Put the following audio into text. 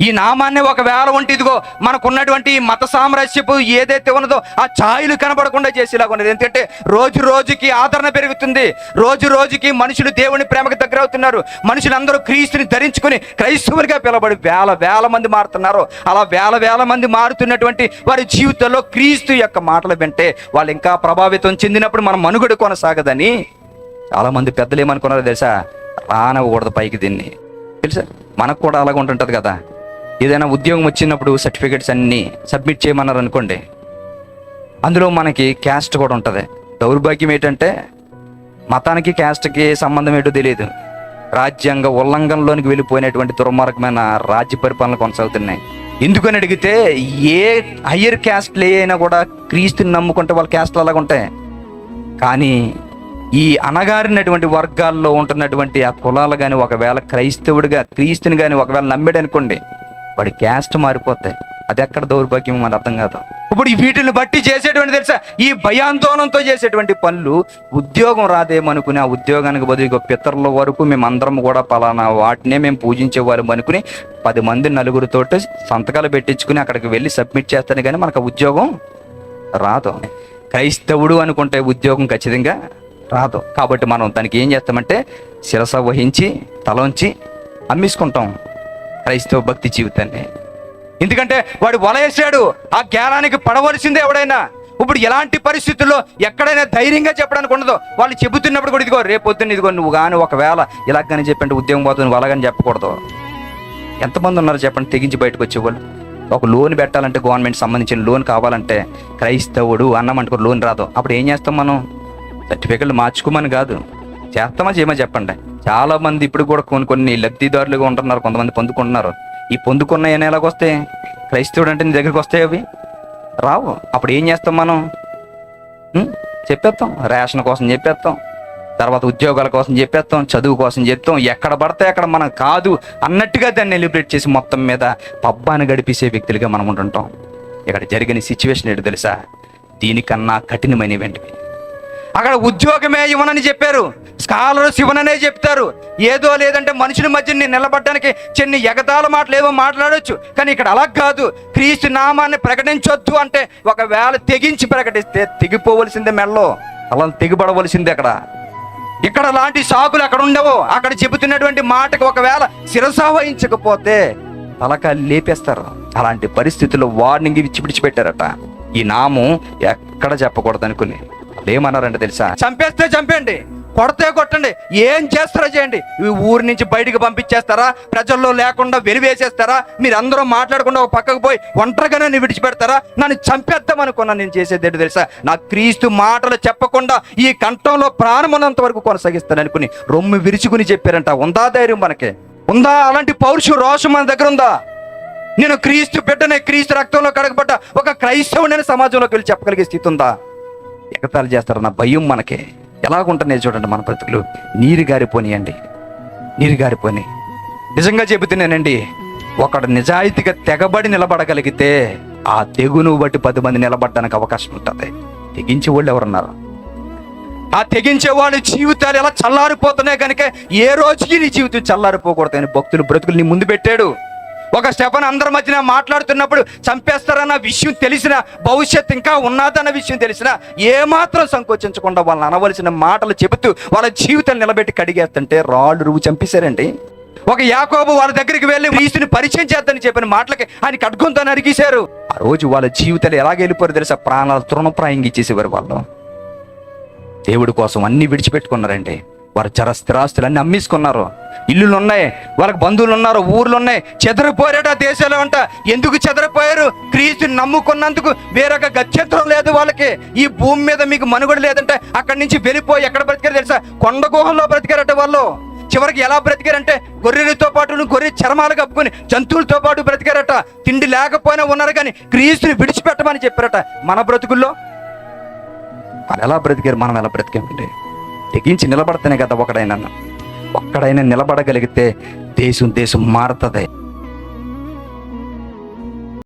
ఈ నామాన్ని ఒకవేళ ఉంటే ఇదిగో మనకున్నటువంటి ఈ మత సామ్రాజ్యపు ఏదైతే ఉన్నదో ఆ ఛాయలు కనబడకుండా చేసేలాగా ఉన్నది. ఎందుకంటే రోజు రోజుకి ఆదరణ పెరుగుతుంది. రోజు రోజుకి మనుషులు దేవుని ప్రేమకు దగ్గర అవుతున్నారు. మనుషులందరూ క్రీస్తుని ధరించుకుని క్రైస్తవులుగా పిలబడి వేల వేల మంది మారుతున్నారు. అలా వేల వేల మంది మారుతున్నటువంటి వారి జీవితంలో క్రీస్తు యొక్క మాటలు వింటే వాళ్ళు ఇంకా ప్రభావితం చెందినప్పుడు మన మనుగడ కొనసాగదని చాలామంది పెద్దలు ఏమనుకున్నారో తెలుసా? రానవ్వకూడదు పైకి దీన్ని. తెలుసా? మనకు కూడా అలాగ ఉంటుంటుంది కదా. ఏదైనా ఉద్యోగం వచ్చినప్పుడు సర్టిఫికెట్స్ అన్నీ సబ్మిట్ చేయమన్నారు అనుకోండి అందులో మనకి క్యాస్ట్ కూడా ఉంటుంది. దౌర్భాగ్యం ఏంటంటే మతానికి క్యాస్ట్కి సంబంధం ఏంటో తెలియదు రాజ్యాంగ ఉల్లంఘనలోనికి వెళ్ళిపోయినటువంటి దుర్మార్గమైన రాజ్య పరిపాలన కొనసాగుతున్నాయి. ఎందుకని అడిగితే ఏ హయ్యర్ క్యాస్ట్లు లే అయినా కూడా క్రీస్తుని నమ్ముకుంటే వాళ్ళ క్యాస్ట్లు అలాగ ఉంటాయి. కానీ ఈ అనగారినటువంటి వర్గాల్లో ఉంటున్నటువంటి ఆ కులాలు కానీ ఒకవేళ క్రైస్తవుడిగా క్రీస్తుని కానీ ఒకవేళ నమ్మాడు అనుకోండి వాడి క్యాస్ట్ మారిపోతాయి అది ఎక్కడ దౌర్భాగ్యం మన అర్థం కాదు. ఇప్పుడు వీటిని బట్టి చేసేటువంటి తెలుసా? ఈ భయాందోళనతో చేసేటువంటి పనులు ఉద్యోగం రాదేమనుకుని ఆ ఉద్యోగానికి బదులు పితరుల వరకు మేము అందరం కూడా పలానా వాటినే మేము పూజించే వాళ్ళం అనుకుని పది మంది నలుగురితో సంతకాలు పెట్టించుకుని అక్కడికి వెళ్ళి సబ్మిట్ చేస్తాను కానీ మనకు ఉద్యోగం రాదు. క్రైస్తవుడు అనుకుంటే ఉద్యోగం ఖచ్చితంగా రాదు. కాబట్టి మనం దానికి ఏం చేస్తామంటే శిరస వహించి తలంచి అమ్మేసుకుంటాం. క్రైస్తవ భక్తి జీవితాన్ని. ఎందుకంటే వాడు వలయేసాడు ఆ జ్ఞానానికి పడవలసిందే ఎవడైనా. ఇప్పుడు ఎలాంటి పరిస్థితుల్లో ఎక్కడైనా ధైర్యంగా చెప్పడానికి ఉండదు. వాళ్ళు చెబుతున్నప్పుడు కూడా ఇదిగో రేపు పొద్దున్న ఇదిగో నువ్వు కానీ ఒకవేళ ఇలాగని చెప్పండి ఉద్యోగం పోతుంది నువ్వు అలాగని చెప్పకూడదు. ఎంతమంది ఉన్నారు చెప్పండి తెగించి బయటకు వచ్చేవాళ్ళు? ఒక లోన్ పెట్టాలంటే గవర్నమెంట్ సంబంధించిన లోన్ కావాలంటే క్రైస్తవుడు అన్నమంటుకో లోన్ రాదు. అప్పుడు ఏం చేస్తాం మనం? సర్టిఫికెట్లు మార్చుకోమని కాదు. చేస్తామా చేయమని చెప్పండి. చాలా మంది ఇప్పుడు కూడా కొన్ని కొన్ని లబ్ధిదారులుగా ఉంటున్నారు కొంతమంది పొందుకుంటున్నారు. ఈ పొందుకున్న ఎలాగొస్తే క్రైస్తవుడు అంటే నీ దగ్గరికి వస్తాయి అవి? రావు. అప్పుడు ఏం చేస్తాం మనం? చెప్పేస్తాం. రేషన్ కోసం చెప్పేస్తాం. తర్వాత ఉద్యోగాల కోసం చెప్పేస్తాం. చదువు కోసం చెప్తాం. ఎక్కడ పడితే అక్కడ మనం కాదు అన్నట్టుగా దాన్ని ఎలిబ్రేట్ చేసి మొత్తం మీద పబ్బాన్ని గడిపేసే వ్యక్తులుగా మనం ఉంటుంటాం. ఇక్కడ జరిగిన సిచ్యువేషన్ ఏంటి తెలుసా? దీనికన్నా కఠినమైనవి అక్కడ ఉద్యోగమే ఇవ్వనని చెప్పారు. స్కాలర్స్ శివననే చెప్తారు. ఏదో లేదంటే మనుషుల మధ్య నిలబడడానికి చిన్న ఎగతాల మాటలు ఏవో మాట్లాడొచ్చు. కానీ ఇక్కడ అలా కాదు. క్రీస్తు నామాన్ని ప్రకటించొద్దు అంటే ఒకవేళ తెగించి ప్రకటిస్తే తెగిపోవలసిందే మెల్లో అలా తెగిపడవలసిందే అక్కడ. ఇక్కడ లాంటి సాకులు అక్కడ ఉండవు. అక్కడ చెబుతున్నటువంటి మాటకు ఒకవేళ శిరస వహించకపోతే తలక లేపేస్తారు. అలాంటి పరిస్థితుల్లో వార్నింగ్ ఇచ్చి విడిచిపెట్టారట. ఈ నామం ఎక్కడ చెప్పకూడదు అనుకుని ఏమన్నారంటే తెలుసా? చంపేస్తే చంపేయండి. కొడితే కొట్టండి. ఏం చేస్తారో చేయండి. ఈ ఊరి నుంచి బయటికి పంపించేస్తారా? ప్రజల్లో లేకుండా వెలివేసేస్తారా? మీరు అందరూ మాట్లాడకుండా ఒక పక్కకు పోయి ఒంటరిగానే నన్ను విడిచిపెడతారా? నన్ను చంపేద్దాం నేను చేసేది తెలుసా? నా క్రీస్తు మాటలు చెప్పకుండా ఈ కంఠంలో ప్రాణమున్నంత వరకు కొనసాగిస్తాను అనుకుని రొమ్ము విరుచుకుని చెప్పారంట. ఉందా ధైర్యం మనకి? ఉందా? అలాంటి పౌరుషు రోషం మన దగ్గర ఉందా? నేను క్రీస్తు బిడ్డనే క్రీస్తు రక్తంలో కడగబడ్డ ఒక క్రైస్తవుడని సమాజంలోకి వెళ్ళి చెప్పగలిగే స్థితి ఉందా? ఎగతాలు చేస్తారు? నా భయం మనకి. ఎలాగుంటున్నాయి చూడండి మన బ్రతుకులు? నీరు గారిపోనియండి. నీరు గారిపోని. నిజంగా చెబుతున్నానండి ఒకడు నిజాయితీగా తెగబడి నిలబడగలిగితే ఆ తెగును బట్టి పది మంది నిలబడడానికి అవకాశం ఉంటుంది. తెగించే వాళ్ళు ఎవరున్నారు? ఆ తెగించే వాళ్ళ జీవితాలు ఎలా చల్లారిపోతున్నాయి కనుక ఏ రోజుకి నీ జీవితం చల్లారిపోకూడదు అని భక్తులు బ్రతుకులు నీ ముందు పెట్టాడు. ఒక స్టెఫన్ అందరి మధ్యన మాట్లాడుతున్నప్పుడు చంపేస్తారన్న విషయం తెలిసిన భవిష్యత్తు ఇంకా ఉన్నదన్న విషయం తెలిసిన ఏమాత్రం సంకోచించకుండా వాళ్ళని అనవలసిన మాటలు చెబుతూ వాళ్ళ జీవితాన్ని నిలబెట్టి కడిగేస్తుంటే రాళ్ళు రువ్వు చంపేశారండి. ఒక యాకోబు వాళ్ళ దగ్గరికి వెళ్ళి క్రీస్తుని పరిచయం చేద్దని చెప్పిన మాటలకి ఆయన కడ్గొంతో అరిగేశారు. ఆ రోజు వాళ్ళ జీవితాలు ఎలాగ వెళ్ళిపోయారు తెలుసా? ప్రాణాలు తృణప్రాయంగా ఇచ్చేసేవారు వాళ్ళు. దేవుడి కోసం అన్ని విడిచిపెట్టుకున్నారండి. వారు చర స్థిరాస్తులన్నీ అమ్మేసుకున్నారు ఇల్లులు ఉన్నాయి వాళ్ళకి బంధువులు ఉన్నారు ఊర్లు ఉన్నాయి చెదరిపోయారట దేశాలు అంట ఎందుకు చెదరిపోయారు? క్రీస్తుని నమ్ముకున్నందుకు వేరొక గత్యంతరం లేదు వాళ్ళకి. ఈ భూమి మీద మీకు మనుగడ లేదంటే అక్కడి నుంచి వెళ్ళిపోయి ఎక్కడ బ్రతికారు తెలుసా? కొండ గుహల్లో బ్రతికారట వాళ్ళు. చివరికి ఎలా బ్రతికారంటే గొర్రెలతో పాటు గొర్రె చర్మాలు కప్పుకొని జంతువులతో పాటు బ్రతికారట. తిండి లేకపోయినా ఉన్నారు కానీ క్రీస్తుని విడిచిపెట్టమని చెప్పారట. మన బ్రతుకుల్లో? వాళ్ళు ఎలా బ్రతికారు? మనం ఎలా బ్రతికామండి? తెగించి నిలబడితేనే కదా ఒకడైనా. ఒక్కడైనా నిలబడగలిగితే దేశం దేశం మారుతుంది.